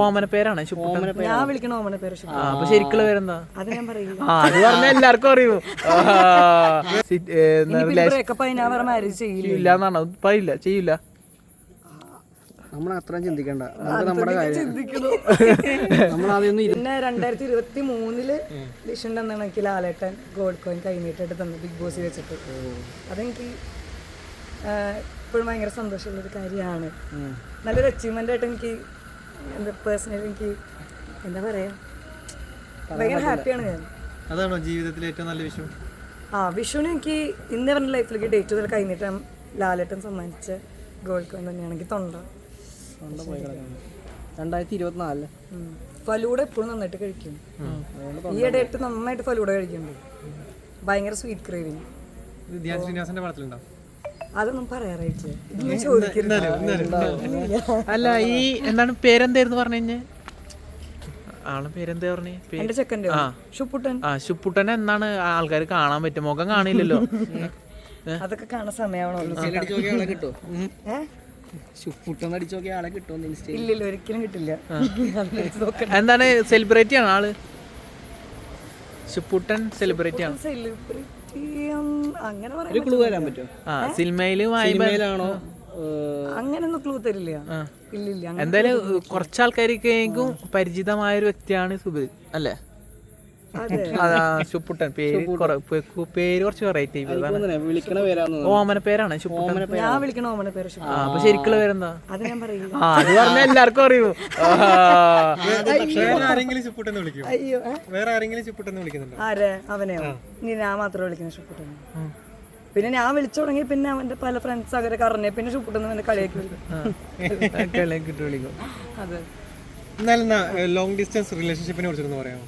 ഓമന പേരാണ് ഞാൻ വിളിക്കണ ഓമന പേര് അപ്പൊ ശരിക്കുള്ള പേരെന്താ? അത് ഞാൻ പറയില്ല. ആ അത് പറഞ്ഞ എല്ലാവർക്കും അറിയൂ. മാരേജ് ചെയ്യില്ല. എന്നാണ് പറയില്ല ചെയ്യില്ല. നമ്മൾ അത്ര ചിന്തിക്കണ്ട. നമുക്ക് നമ്മുടെ കാര്യം നമ്മൾ ആദ്യം പിന്നെ രണ്ടായിരത്തി ഇരുപത്തി മൂന്നിൽ ലിഷന്റെ അന്നാണ് എനിക്ക് ലാലേട്ടൻ ഗോൾഡ് കോയിൻ കൈനീട്ടായിട്ട് തന്നത് ബിഗ് ബോസ് വെച്ചിട്ട്. അതെനിക്ക് ഇപ്പോഴും ഭയങ്കര സന്തോഷമുള്ളൊരു കാര്യമാണ്. നല്ലൊരു അച്ചീവ്മെന്റ് ആയിട്ട് എനിക്ക് പേഴ്സണലി എനിക്ക് എന്താ പറയാ? ഭയങ്കര ഹാപ്പിയാണ് ഞാൻ. അതാണോ ജീവിതത്തിലെ ഏറ്റവും നല്ല വിഷു? ആ വിഷുവിന് എനിക്ക് ഇന്ന് പറഞ്ഞ ലൈഫിലേക്ക് ഡേറ്റ് മുതൽ കഴിഞ്ഞിട്ട് ലാലേട്ടൻ സമ്മാനിച്ച ഗോൾഡ് കോയിൻ തന്നെയാണ് എനിക്ക് തൊണ്ട രണ്ടായിരത്തി ഇരുപത്തിനാലിൽ. ഫലൂട എപ്പോഴും നന്നായിട്ട് കഴിക്കും. ഈ ഇടയായിട്ട് നന്നായിട്ട് ഫലൂട കഴിക്കുന്നുണ്ട്. ഭയങ്കര സ്വീറ്റ് ക്രേവിങ് ധ്യാൻ ശ്രീനിവാസന്റെ പടത്തിലുണ്ടോ? അതൊന്നും ചോദിക്കരുത്. അല്ല ഈ എന്താണ് പേരെന്തായിരുന്നു പറഞ്ഞു കഴിഞ്ഞ ആളെ പേരെന്താ പറഞ്ഞു? ഷുപ്പുട്ടൻ ആ. ശുപ്പുട്ടനെ എന്നാണ് ആൾക്കാർ കാണാൻ പറ്റും. മുഖം കാണില്ലല്ലോ. അതൊക്കെ കാണാൻ ഇല്ലില്ല ഒരിക്കലും കിട്ടില്ല. എന്താണ് സെലിബ്രിറ്റി ആണ് ആൾ? ശുപ്പുട്ടൻ സെലിബ്രിറ്റി ആണ്. അങ്ങനെ പറയാൻ ആ സിനിമയിൽ സിനിമയിലാണോ? അങ്ങനെയൊന്നും ക്ലൂ തരില്ല. ഇല്ലില്ല എന്തായാലും കുറച്ച് ആൾക്കാർക്കും പരിചിതമായ ഒരു വ്യക്തിയാണ് സുബിർ അല്ലേ? അതെ. ശുപ്പുട്ടൻ പേര് പേര് കുറച്ച് വെറൈറ്റി വിളിക്കണ ഓമന പേരാണ് ഞാൻ വിളിക്കണ ഓമന പേര് അപ്പൊ ശരിക്കുള്ള പേരെന്താ? അത് ഞാൻ പറയില്ല. ആ അത് പറഞ്ഞ എല്ലാവർക്കും അറിയൂ. അയ്യോ. വേറെ ആരെങ്കിലും വിളിക്കുന്നുണ്ടോ? ആരെ? അവനെയോ? ഇനി ഞാൻ മാത്രമേ വിളിക്കുന്ന പിന്നെ ഞാൻ വിളിച്ചു തുടങ്ങി പിന്നെ അവന്റെ പല ഫ്രണ്ട്സ് അങ്ങനെ കറന്നെ പിന്നെ ചുപ്പിട്ടൊന്നും എന്റെ കളിയാക്കി വിളിക്കും. അതെ. എന്നാലും ലോങ് ഡിസ്റ്റൻസ് റിലേഷൻഷിപ്പിനെ കുറിച്ചൊന്ന് പറയാമോ?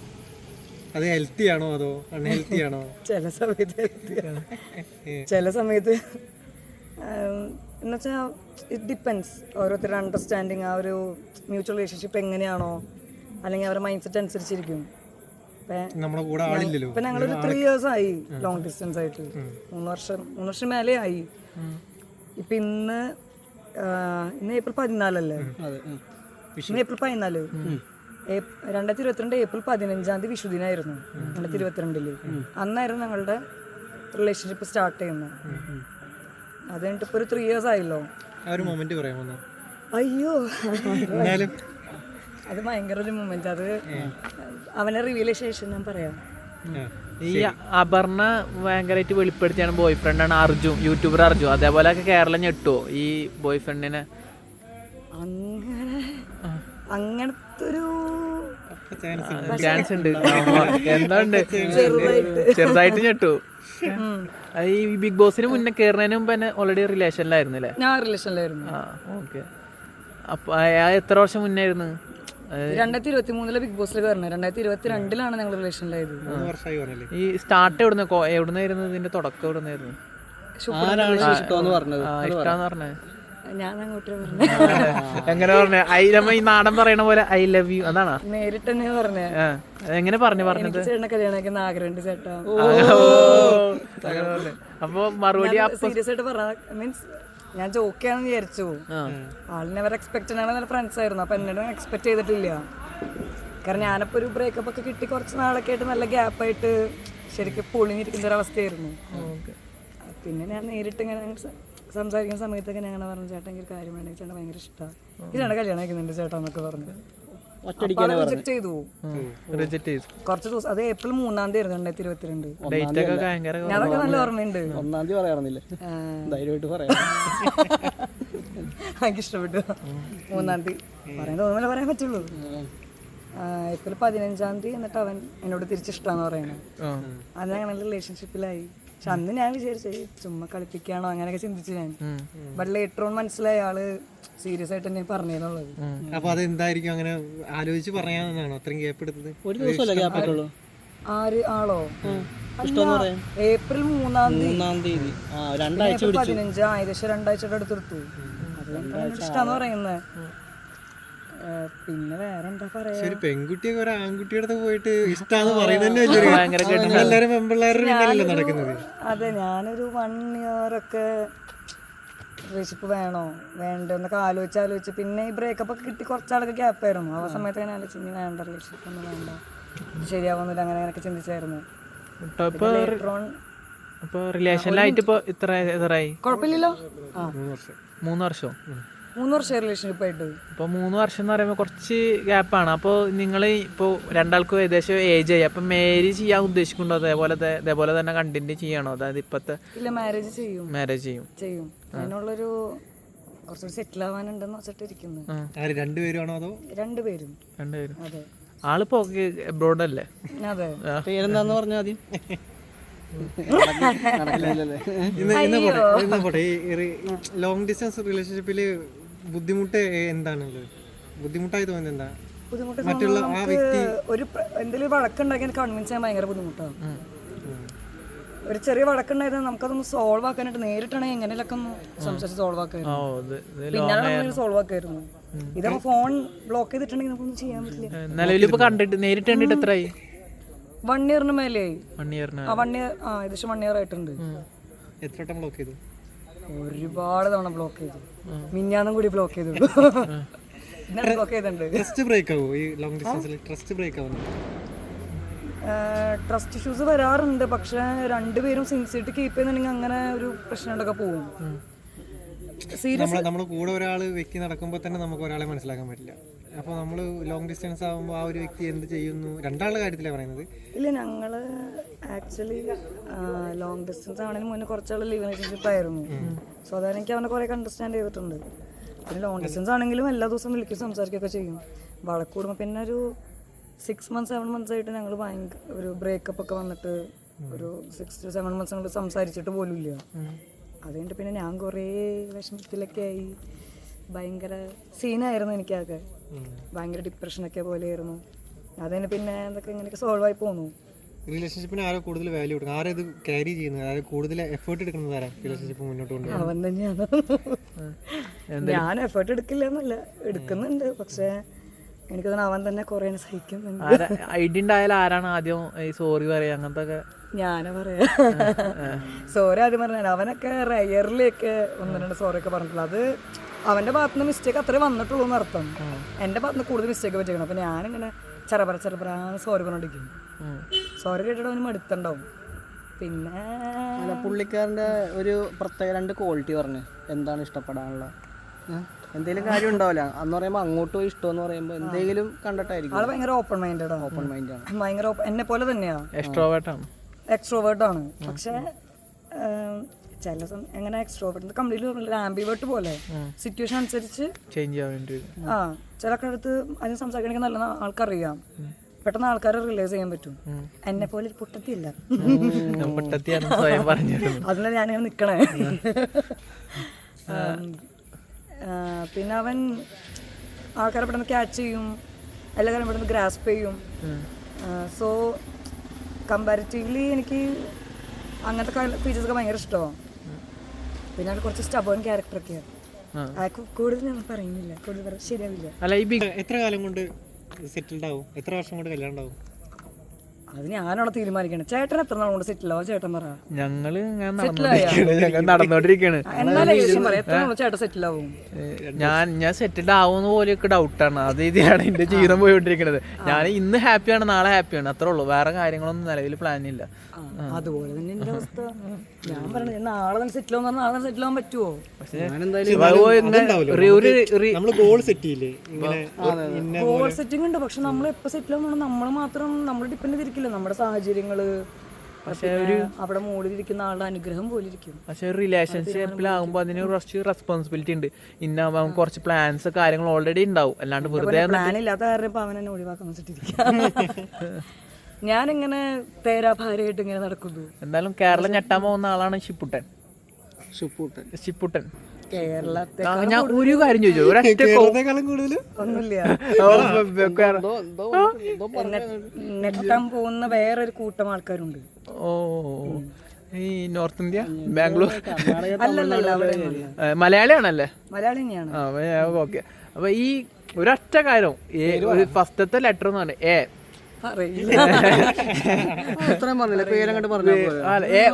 അത് ഹെൽത്തി ആണോ അതോ അൺഹെൽത്തി ആണോ? ചില സമയത്ത് ചില സമയത്ത് എന്നുവെച്ചാൽ ഇറ്റ് ഡിപ്പെൻസ് ഓരോരുത്തരുടെ അണ്ടർസ്റ്റാൻഡിങ് ആ ഒരു മ്യൂച്വൽ റിലേഷൻഷിപ്പ് എങ്ങനെയാണോ അല്ലെങ്കിൽ അവരുടെ മൈൻഡ് സെറ്റ് അനുസരിച്ചിരിക്കും നമ്മുടെ കൂടെ ആളില്ലല്ലോ. ഇപ്പം ഞങ്ങളൊരു ത്രീ ഇയേഴ്സ് ആയി ലോങ് ഡിസ്റ്റൻസ് ആയിട്ട്. മൂന്ന് വർഷം മൂന്ന് വർഷം മേലെ ആയി. ഇപ്പൊ ഇന്ന് ഇന്ന് ഏപ്രിൽ പതിനാലല്ലേ. ഇന്ന് ഏപ്രിൽ പതിനാല്. രണ്ടായിരത്തി ഇരുപത്തിരണ്ട് ഏപ്രിൽ പതിനഞ്ചാം തീയതി വിഷുദിനായിരുന്നു. രണ്ടായിരത്തി ഇരുപത്തിരണ്ടിൽ അന്നായിരുന്നു ഞങ്ങളുടെ റിലേഷൻഷിപ്പ് സ്റ്റാർട്ട് ചെയ്യുന്നത്. അത് കഴിഞ്ഞിട്ട് ഇപ്പോൾ ഒരു ത്രീ ഇയേഴ്സ് ആയല്ലോ. ആ ഒരു മൊമെന്റ് പറയാമോ അയ്യോ. അത് ഭയങ്കര ഒരു മൊമെന്റ് അത് അവനെ റിവീൽ ശേഷം ഞാൻ പറയാം. ഈ അപർണ ഭയങ്കരമായിട്ട് വെളിപ്പെടുത്തിയാണ് ബോയ് ഫ്രണ്ടാണ് അർജുൻ യൂട്യൂബർ അർജുൻ. അതേപോലെ കേരളം ഞെട്ടുവോ ഈ ബോയ് ഫ്രണ്ടിനെ അങ്ങനെ അങ്ങനത്തെ ഒരു ചാൻസ് ഉണ്ട്. എന്താണ്ട്? ചെറുതായിട്ട്. ഞെട്ടു. ആ, ഈ ബിഗ് ബോസിന് മുന്നേ കയറുന്നതിന് മുമ്പ് തന്നെ ഓൾറെഡി റിലേഷനിലായിരുന്നു അല്ലേ? ഞാൻ റിലേഷനിലായിരുന്നു ആ ഓക്കെ അപ്പൊ ആ എത്ര വർഷം മുന്നേ ആയിരുന്നു? രണ്ടായിരത്തി ഇരുപത്തി മൂന്നിലെ ബിഗ് ബോസിൽ കയറണേ രണ്ടായിരത്തി ഇരുപത്തി രണ്ടിലാണ് ഞങ്ങൾ റിലേഷനിലായത് ഈ സ്റ്റാർട്ട് എവിടുന്ന്? എവിടുന്നായിരുന്നു ഇതിന്റെ തുടക്കം എവിടുന്നായിരുന്നു? ഇഷ്ടം പറഞ്ഞത്. ഞാൻ അങ്ങോട്ട് പറഞ്ഞു. എങ്ങനെ പറഞ്ഞു? ഐ നമ്മ ഈ നാടൻ പറയണ പോലെ ഐ ലവ് യു അതാണോ? നേരിട്ട് തന്നെ പറഞ്ഞേ എങ്ങനെ പറഞ്ഞു പറഞ്ഞത്? ചേട്ടനെ കല്യാണം ആഗ്രഹമുണ്ട് ചേട്ടാ. അപ്പൊ മറുപടി സീരിയസ് ആയിട്ട് പറഞ്ഞ മീൻസ് ഞാൻ ജോക്കിയാണെന്ന് വിചാരിച്ചു. ആളിനെ അവർ എക്സ്പെക്ട് ചെയ്യണ നല്ല ഫ്രണ്ട്സ് ആയിരുന്നു. അപ്പൊ എന്നോട് എക്സ്പെക്ട് ചെയ്തിട്ടില്ല. കാരണം ഞാനപ്പോ ഒരു ബ്രേക്കപ്പ് ഒക്കെ കിട്ടി കുറച്ച് നാളൊക്കെ ആയിട്ട് നല്ല ഗ്യാപ്പ് ആയിട്ട് ശരിക്കും പൊളിഞ്ഞിരിക്കുന്ന ഒരു അവസ്ഥയായിരുന്നു. പിന്നെ ഞാൻ നേരിട്ട് ഇങ്ങനെ സംസാരിക്കുന്ന സമയത്തൊക്കെ ഞങ്ങൾ പറഞ്ഞു ചേട്ടൻ എനിക്ക് ഒരു കാര്യം വേണം ചേട്ടൻ ഭയങ്കര ഇഷ്ടമാണ് ഇതാണ് കല്യാണം കഴിക്കുന്നുണ്ട് ചേട്ടൻ എന്നൊക്കെ പറഞ്ഞു. റിജക്ട് ചെയ്തു. റിജക്ട് ചെയ്തു. കുറച്ച് ദിവസം അത് ഏപ്രിൽ മൂന്നാം തീയതി രണ്ടായിരത്തി ഇരുപത്തിരണ്ട്. ഡേറ്റ് ഒക്കെ ഭയങ്കര ഞാൻ നല്ല ഓർമ്മയുണ്ട്. ഒന്നാം തീയതി പറയാറുന്നില്ലേ ധൈര്യമായിട്ട് പറയാം. എനിക്ക് ഇഷ്ടപ്പെട്ടു. മൂന്നാം തീയതി. പറയാൻ തോന്നുന്നില്ല പറയാൻ പറ്റുള്ളൂ. ഏപ്രിൽ പതിനഞ്ചാം തീയതി എന്നിട്ട് അവൻ എന്നോട് തിരിച്ചിഷ്ടമാന്ന് പറയണേ ആ. അത് ഞങ്ങളുടെ റിലേഷൻഷിപ്പിലായി പക്ഷെ അന്ന് ഞാൻ വിചാരിച്ചു "ഏയ് ചുമ്മാ കളിപ്പിക്കാണോ അങ്ങനെയൊക്കെ ചിന്തിച്ചു ഞാൻ. ബട്ട് ലേറ്റർ ഓൺ മനസ്സിലായി ആൾ സീരിയസ് ആയിട്ട് തന്നെ പറഞ്ഞിരുന്നുള്ളത്. അപ്പൊ അതെന്തായിരിക്കും? അങ്ങനെ ആലോചിച്ച് പറയാന്നാണോ അത്രയും ഗ്യാപ്പ് എടുത്തത്? ഒരു ദിവസമല്ലേ ഗ്യാപ്പ് ആയിട്ടുള്ളൂ ആര് ആളോ? ഏപ്രിൽ മൂന്നാം തീയതി. രണ്ടാഴ്ച പതിനഞ്ച്. ഏകദേശം രണ്ടാഴ്ചയുടെ അടുത്തെടുത്തു അത് കഴിഞ്ഞിട്ട് പറയുന്നത് പിന്നെ വേറെ എന്താ പറയാ ഒരു പെൺകുട്ടിയൊക്കെ ഒരു ആൺകുട്ടിയുടെ അടുത്ത് പോയിട്ട് ഇഷ്ടാന്ന് പറയുന്നത് എല്ലാരും പിന്നാലല്ലേ നടക്കുന്നത്? അതെ ഞാനൊരു വൺ ഇയർ ഒക്കെ റിലേഷൻഷിപ്പ് വേണോ? വേണ്ടോ എന്നൊക്കെ ആലോചിച്ച് ആലോചിച്ച് പിന്നെ ഈ ബ്രേക്കപ്പ് ഒക്കെ കിട്ടി കുറച്ചാളൊക്കെ ഗ്യാപ്പ് ആയിരുന്നു. ആ സമയത്ത് ഞാൻ ആലോചിച്ച് ഇനി വേണ്ട റിലേഷൻഷിപ്പ് ഒന്നും വേണ്ട. ശരിയാവുന്നില്ല അങ്ങനെ അങ്ങനെയൊക്കെ ചിന്തിച്ചായിരുന്നു. റിലേഷനിലായിട്ട് ഇപ്പൊ ഇത്ര എത്രയായി കുഴപ്പമില്ലല്ലോ? മൂന്ന് വർഷം. മൂന്ന് വർഷം റിലേഷൻഷിപ്പ് ആയിട്ട്. ഇപ്പൊ മൂന്ന് വർഷം എന്ന് പറയുമ്പോൾ കുറച്ച് ഗ്യാപ്പാണ് അപ്പോൾ നിങ്ങൾ ഇപ്പോൾ രണ്ടാൾക്കും ഏകദേശം ഏജ് ആയി. അപ്പം മാരേജ് ചെയ്യാൻ ഉദ്ദേശിക്കുന്നുണ്ടോ? അതേപോലെ അതേപോലെ തന്നെ കണ്ടിന്യൂ ചെയ്യണോ? അതായത് ഇപ്പോഴത്തെ ഇല്ല മാരേജ് ചെയ്യും. മാരേജ് ചെയ്യും. ചെയ്യും. അതിനുള്ളൊരു കുറച്ചുകൂടി സെറ്റിൽ ആവാനുണ്ടെന്ന് വെച്ചിട്ട് ഇരിക്കുന്നത് ആര് രണ്ടുപേരും അതോ? രണ്ടുപേരും രണ്ടുപേരും അതെ. ആളിപ്പോ എബ്രോഡ് അല്ലേ? അതെ. പേരെന്താന്ന് പറഞ്ഞാൽ ആദ്യം? നടക്കില്ലല്ലേ ഇന്ന് ഇന്ന് പോട്ടെ ഇന്ന് പോട്ടെ. ഈ ലോങ് ഡിസ്റ്റൻസ് റിലേഷൻഷിപ്പിൽ ബുദ്ധിമുട്ട് എന്താണുള്ളത് ബുദ്ധിമുട്ടായി തോന്നുന്നത് എന്താ? ബുദ്ധിമുട്ട് മറ്റുള്ള ആ വ്യക്തി ഒരു എന്തെങ്കിലും വഴക്കുണ്ടാക്കി കൺവിൻസ് ചെയ്യാൻ ഭയങ്കര ബുദ്ധിമുട്ടാണ്. ഒരു ചെറിയ വഴക്കുണ്ടായത് നമുക്കതൊന്ന് സോൾവ് ആക്കാനായിട്ട് നേരിട്ടാണെങ്കിൽ എങ്ങനെയൊക്കെ ഒന്ന് സംസാരിച്ച് സോൾവ് ആക്കായിരുന്നു. പിന്നാലെ സോൾവ് ആക്കായിരുന്നു. ഇതപ്പോ ഫോൺ ബ്ലോക്ക് ചെയ്തിട്ടുണ്ടെങ്കിൽ നമുക്കൊന്നും ചെയ്യാൻ പറ്റില്ല. നിലവിലിപ്പോ കണ്ടിട്ട് നേരിട്ട് കണ്ടിട്ട് എത്രയായി വൺ ഇയറിന് മേലെയായി. വൺ ഇയറിന് ആ വൺ ഇയർ ആ ഏകദേശം വൺ ഇയർ ആയിട്ടുണ്ട്. എത്ര വട്ടം ബ്ലോക്ക് ചെയ്തു? ഒരുപാട് തവണ ബ്ലോക്ക് ചെയ്തു. മിന്നാന്നും കൂടി ബ്ലോക്ക് ചെയ്തു ബ്ലോക്ക് ചെയ്തിട്ടുണ്ട്. ട്രസ്റ്റ് ബ്രേക്ക് ആവോ? ഈ ലോങ് ഡിസ്റ്റൻസിൽ ട്രസ്റ്റ് ബ്രേക്ക് ആവുന്നു ട്രസ്റ്റ് ഇഷ്യൂസ് വരാറുണ്ട്. പക്ഷെ രണ്ടുപേരും സിൻസിയറിറ്റി കീപ്പ് ചെയ്യുന്നുണ്ടെങ്കിൽ അങ്ങനെ ഒരു പ്രശ്നങ്ങളൊക്കെ പോകും. സീരിയസ് നമ്മളെ നമ്മുടെ കൂടെ ഒരാൾ വെക്കി നടക്കുമ്പോൾ തന്നെ നമുക്ക് ഒരാളെ മനസ്സിലാക്കാൻ പറ്റില്ല. അപ്പോൾ നമ്മൾ ലോങ് ഡിസ്റ്റൻസ് ആകുമ്പോൾ ആ ഒരു വ്യക്തി എന്ത് ചെയ്യുന്നു? രണ്ടാളുടെ കാര്യത്തിലാണ് പറയുന്നത്. ഇല്ല ഞങ്ങൾ ആക്ച്വലി ലോങ് ഡിസ്റ്റൻസ് ആണെങ്കിൽ മുന്നേ കുറച്ചാൾ ലീവ് റിലേഷൻഷിപ്പ് ആയിരുന്നു. സോ അതാണ് എനിക്ക് അവനെ കുറേ അണ്ടർസ്റ്റാൻഡ് ചെയ്തിട്ടുണ്ട്. പിന്നെ ലോങ് ഡിസ്റ്റൻസ് ആണെങ്കിലും എല്ലാ ദിവസവും വിളിക്കും സംസാരിക്കുകയൊക്കെ ചെയ്യും. വഴക്കൂടുമ്പോൾ പിന്നെ ഒരു സിക്സ് മന്ത്സ് സെവൻ മന്ത്സ് ആയിട്ട് ഞങ്ങൾ ഭയങ്കര ഒരു ബ്രേക്കപ്പ് ഒക്കെ വന്നിട്ട് ഒരു സിക്സ് ടു സെവൻ മന്ത്സ് ഞങ്ങൾ സംസാരിച്ചിട്ട് പോലും ഇല്ല അതുകൊണ്ട് പിന്നെ ഞാൻ കുറേ വിഷമത്തിലൊക്കെ ആയി. ഭയങ്കര സീനായിരുന്നു എനിക്കൊക്കെ ഭയങ്കര ഡിപ്രഷനൊക്കെ പോലെയായിരുന്നു. അതിന് പിന്നെ എന്തൊക്കെ ഇങ്ങനെയൊക്കെ സോൾവ് ആയി പോന്നു. റിലേഷൻഷിപ്പിന് ആരോ കൂടുതൽ വാല്യൂ കൊടുക്കും ആരാ ഇത് ക്യാരി ചെയ്യുന്നത് അതായത് കൂടുതൽ എഫേർട്ട് എടുക്കുന്നത് ആരാ റിലേഷൻഷിപ്പ് മുന്നോട്ട് കൊണ്ടുപോകുന്നത് അവൻ തന്നെയാണ്. ഞാൻ എഫേർട്ട് എടുക്കില്ല എന്നല്ല എടുക്കുന്നുണ്ട്. പക്ഷേ എനിക്ക് തോന്നുന്നു അവൻ തന്നെ കുറേ സഹിക്കുന്നുണ്ട്. ഉണ്ടായാലും ആരാണ് ആദ്യം ഈ സോറി പറയാ? അങ്ങനത്തെ ഒക്കെ ഞാനാ പറയാ. സോറി ആദ്യം പറഞ്ഞാൽ അവനൊക്കെ റയറിലൊക്കെ ഒന്ന് രണ്ട് സോറി ഒക്കെ പറഞ്ഞിട്ടുള്ളത് അത് അവന്റെ ഭാഗത്തുനിന്ന് മിസ്റ്റേക്ക് അത്രേ വന്നിട്ടുള്ളൂ എന്ന് അർത്ഥം. എന്റെ ഭാഗത്തുനിന്ന് കൂടുതൽ മിസ്റ്റേക്ക് പറ്റിക്കണം അപ്പൊ ഞാനിങ്ങനെ ചെറപറ ചെറപറ സോറി പറഞ്ഞോണ്ടിരിക്കും. സോറി കേട്ടിട്ട് അവന് മടുത്തുണ്ടാവും. പിന്നെ പുള്ളിക്കാരന്റെ ഒരു പ്രത്യേക രണ്ട് ക്വാളിറ്റി പറഞ്ഞു. എന്താണ് ഇഷ്ടപ്പെടാനുള്ള എന്തെങ്കിലും കാര്യം ഉണ്ടാവില്ല. അന്ന് പറയുമ്പോൾ അങ്ങോട്ട് പോയി ഇഷ്ടം എന്ന് പറയുമ്പോൾ എന്തെങ്കിലും കണ്ടിട്ടായിരിക്കും. ആൾ ഭയങ്കര ഓപ്പൺ മൈൻഡഡ് ആണ്. ഓപ്പൺ ആണ്. ഭയങ്കര എന്നെ പോലെ തന്നെയാ. എക്സ്ട്രോവേർട്ടാണ് എക്സ്ട്രോവേർട്ട് ആണ്. പക്ഷെ ചില എങ്ങനെ എക്സ്ട്രോവേർട്ട് കംപ്ലീറ്റ്ലി ആംബിവേർട്ട് പോലെ. സിറ്റുവേഷൻ അനുസരിച്ച് ചേഞ്ച് ചെയ്യാൻ വേണ്ടി ആ ചില അടുത്ത് അതിന് സംസാരിക്കണമെങ്കിൽ നല്ല ആൾക്കറിയാം. പെട്ടെന്ന് ആൾക്കാരെ റിലൈസ് ചെയ്യാൻ പറ്റും. എന്നെ പോലെ ഒരു പറഞ്ഞിരുന്നു. അതിനാ ഞാനിങ്ങനെ നിക്കണേ. പിന്നെ അവൻ ആൾക്കാരെ പെട്ടെന്ന് ക്യാച്ച് ചെയ്യും. എല്ലാ കാര്യം പെട്ടെന്ന് ഗ്രാസ്പ് ചെയ്യും. സോ കമ്പാരിറ്റീവ്ലി എനിക്ക് അങ്ങനത്തെ ഫീച്ചേഴ്സൊക്കെ ഭയങ്കര ഇഷ്ടമാണ് പിന്നെ അത് കുറച്ച് സ്റ്റബോൺ ക്യാരക്ടറൊക്കെയാണ് ഒക്കെയാണ് കൂടുതൽ ഞാൻ പറയുന്നില്ല. കൂടുതൽ ശരിയാവില്ല. അല്ല ഈ ബിഗ് എത്ര കാലം കൊണ്ട് സെറ്റിൽഡ് ആവും? എത്ര വർഷം കൊണ്ട് കല്യാണം ഉണ്ടാവും? അത് ഞാനാണ് തീരുമാനിക്കണം. ചേട്ടൻ എത്ര നാൾ കൊണ്ട് സെറ്റിലാവോ ചേട്ടൻ പറ. ഞങ്ങൾ നടന്നോണ്ടിരിക്കാണ് ചേട്ടൻ സെറ്റിൽ ഞാൻ ഞാൻ സെറ്റിൽഡ് ആവുന്ന പോലെയൊക്കെ ഡൗട്ടാണ് അത് ഇതിലാണ് എന്റെ ജീവിതം പോയിക്കൊണ്ടിരിക്കുന്നത്. ഞാൻ ഇന്ന് ഹാപ്പിയാണ് നാളെ ഹാപ്പിയാണ് അത്രേ ഉള്ളൂ. വേറെ കാര്യങ്ങളൊന്നും നിലവിൽ പ്ലാൻ ഇല്ല. അതുപോലെ തന്നെ എന്റെ അവസ്ഥ. ഞാൻ പറഞ്ഞു നാളെ സെറ്റിൽ ആവുന്ന നാളെ സെറ്റിൽ ആവാൻ പറ്റുമോ ഗോൾ സെറ്റ് ചെയ്യില്ലേ? ഇങ്ങനെ ഇന്ന ഗോൾ സെറ്റിംഗ് ഉണ്ട്. പക്ഷെ നമ്മൾ എപ്പോ സെറ്റിൽ ആവുമ്പോൾ നമ്മൾ മാത്രം നമ്മൾ ഡിപ്പെൻഡ് ചെയ്തിരിക്കില്ല. നമ്മുടെ സാഹചര്യങ്ങൾ. പക്ഷേ അവിടെ മുകളിലിരിക്കുന്ന ആളുടെ അനുഗ്രഹം പോലെ ഇരിക്കും പക്ഷെ ഒരു റിലേഷൻഷിപ്പിലാകുമ്പോൾ അതിന് കുറച്ച് റെസ്പോൺസിബിലിറ്റി ഉണ്ട്. ഇന്ന കുറച്ച് പ്ലാൻസ് കാര്യങ്ങൾ ഓൾറെഡി ഉണ്ടാവും. അല്ലാണ്ട് വെറുതെ പ്ലാൻ ഇല്ലാത്ത കാരണം ഇപ്പൊ അവൻ എന്നെ ഒഴിവാക്കാൻ വെച്ചിട്ടിരിക്കുക ഞാനിങ്ങനെ ഇങ്ങനെ തേരാഭാരമായിട്ട് ഇങ്ങനെ നടക്കുന്നു. എന്തായാലും കേരളം ഞെട്ടാൻ പോകുന്ന ആളാണ് ഷിപ്പുട്ടൻ ഷിപ്പുട്ടൻ ഷിപ്പുട്ടൻ കേരളത്തെ ഞാൻ ഒരു കാര്യം ചോദിച്ചു? ഒരൊറ്റ നെട്ടാൻ പോകുന്ന വേറൊരു കൂട്ടം ആൾക്കാരുണ്ട്. ഓ ഈ നോർത്ത് ഇന്ത്യ? ബാംഗ്ലൂർ? മലയാളിയാണല്ലേ? മലയാളി തന്നെയാണ് ആ ഓക്കെ. അപ്പൊ ഈ ഒരൊറ്റ കാര്യം ഫസ്റ്റത്തെ ലെറ്റർ എന്ന് പറഞ്ഞ പോലെ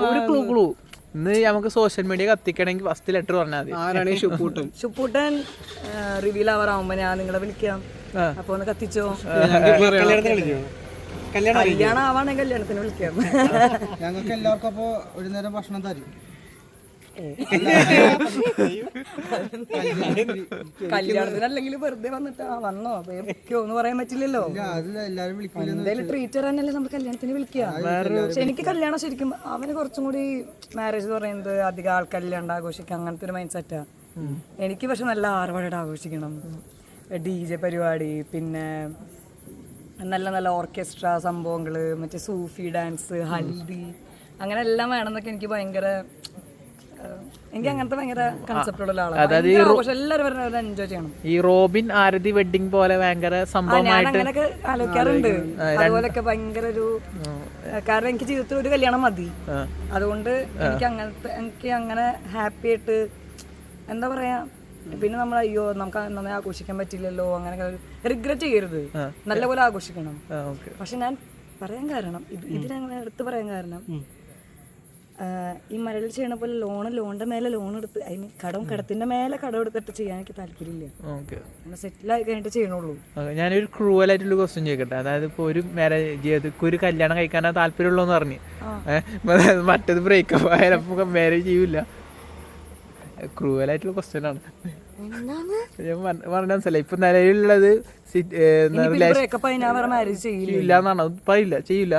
ഒരു ക്ലൂ ക്ലൂ ഇന്ന് നമുക്ക് സോഷ്യൽ മീഡിയ കത്തിക്കണമെങ്കിൽ ഫസ്റ്റ് ലെറ്റർ പറഞ്ഞാൽ മതി. ആരാണ് ഈ ഷുപ്പൂട്ടൻ റിവീൽ ആവാറാവുമ്പോ ഞാൻ നിങ്ങളെ വിളിക്കാം. അപ്പൊ ഒന്ന് കത്തിച്ചോ? കല്യാണം ആവാണെങ്കിൽ കല്യാണത്തിന് വിളിക്കാം. ഞങ്ങൾക്ക് എല്ലാവർക്കും അപ്പോൾ ഒരു നേരം ഭക്ഷണം തരും. കല്യാണത്തിന് അല്ലെങ്കിൽ വെറുതെ വന്നിട്ട് ആ വന്നോ? വെക്കോ എന്ന് പറയാൻ പറ്റില്ലല്ലോ. എന്തായാലും ട്രീറ്റർ തരാനല്ലേ നമ്മൾ കല്യാണത്തിന് വിളിക്കുക പക്ഷെ എനിക്ക് കല്യാണം ശരിക്കും അവന് കുറച്ചും കൂടി മാരേജ് എന്ന് പറയുന്നത് അധികം ആൾക്കാരില്ലാണ്ട് ആഘോഷിക്കുക അങ്ങനത്തെ ഒരു മൈൻഡ് സെറ്റാ എനിക്ക് പക്ഷെ നല്ല ആർവാടായിട്ട് ആഘോഷിക്കണം. ഡി ജെ പരിപാടി പിന്നെ നല്ല നല്ല ഓർക്കസ്ട്ര സംഭവങ്ങൾ മറ്റേ സൂഫി ഡാൻസ് ഹൽദി അങ്ങനെ എല്ലാം വേണമെന്നൊക്കെ എനിക്ക് ഭയങ്കര എനിക്ക് അങ്ങനത്തെ ഭയങ്കര കൺസെപ്റ്റ് ഉള്ള ആളാണ് എല്ലാവരും വരുന്നവരെ എൻജോയ് ചെയ്യണം. ഈ റോബിൻ ആരതി വെഡിങ് പോലെ ഭയങ്കര സംഭവമായിട്ട് അങ്ങനെയൊക്കെ ആലോചിക്കാറുണ്ട്. അതുപോലൊക്കെ ഭയങ്കര ഒരു കാരണം എനിക്ക് ജീവിതത്തിൽ ഒരു കല്യാണം മതി. അതുകൊണ്ട് എനിക്ക് അങ്ങനത്തെ എനിക്ക് അങ്ങനെ ഹാപ്പി ആയിട്ട് എന്താ പറയാ? പിന്നെ നമ്മൾ അയ്യോ നമുക്ക് നന്നായി ആഘോഷിക്കാൻ പറ്റില്ലല്ലോ അങ്ങനെ റിഗ്രറ്റ് ചെയ്യരുത്. നല്ലപോലെ ആഘോഷിക്കണം. പക്ഷെ ഞാൻ പറയാൻ കാരണം ഇത് ഇതിനങ്ങനെ എടുത്ത് പറയാൻ കാരണം ഈ മരൽ ചെയ്യണ പോലെ ലോണ് ലോണിന്റെ മേലെ ലോൺ എടുത്ത് ഐ മീൻ കടം കടത്തിന്റെ മേലെ കടം എടുത്തിട്ട് ചെയ്യാൻ എനിക്ക് താല്പര്യമില്ല സെറ്റിൽ ആയി കഴിഞ്ഞിട്ട് ചെയ്യണുള്ളൂ. ഞാനൊരു ക്രൂവൽ ആയിട്ടുള്ള ക്വസ്റ്റ്യൻ ചോദിക്കട്ടെ? അതായത് ഇപ്പോൾ ഒരു മാരേജ് ഒരു കല്യാണം കഴിക്കാനാ താല്പര്യമുള്ളൂ എന്ന് പറഞ്ഞു. മറ്റത് ബ്രേക്കപ്പ് ആയാലും മാരേജ് ചെയ്യൂല. ക്രൂവൽ ആയിട്ടുള്ള ക്വസ്റ്റ്യൻ ആണ്. പറഞ്ഞ- മനസ്സിലായി. ഇപ്പൊ നിലവിലുള്ളത് സി- ഏഹ് പറയില്ല. റിലേഷൻ ബ്രേക്കപ്പ് ആയി ഞാൻ വേറെ മാരേജ് ചെയ്യില്ല ചെയ്യില്ല എന്നാണ് പറയില്ല ചെയ്യൂല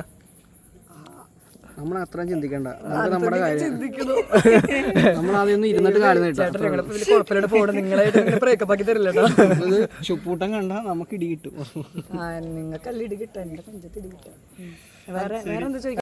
നമ്മൾ അത്രയും ചിന്തിക്കണ്ട നമുക്ക് നമ്മുടെ കാര്യം ചിന്തിക്കുന്നു. നമ്മൾ ആദ്യം ഒന്ന് ഇരുന്നിട്ട് കാലം വലിയ കുഴപ്പമില്ലാണ്ട് പോകണം നിങ്ങളായിട്ട് ബ്രേക്കപ്പ് ആക്കി തരില്ല ഇത് കണ്ട നമുക്ക് ഇടി കിട്ടും. ആ നിങ്ങൾക്കല്ല ഇടി ഇടി വേറെ വേറെ എന്താ ചോദിക്കാം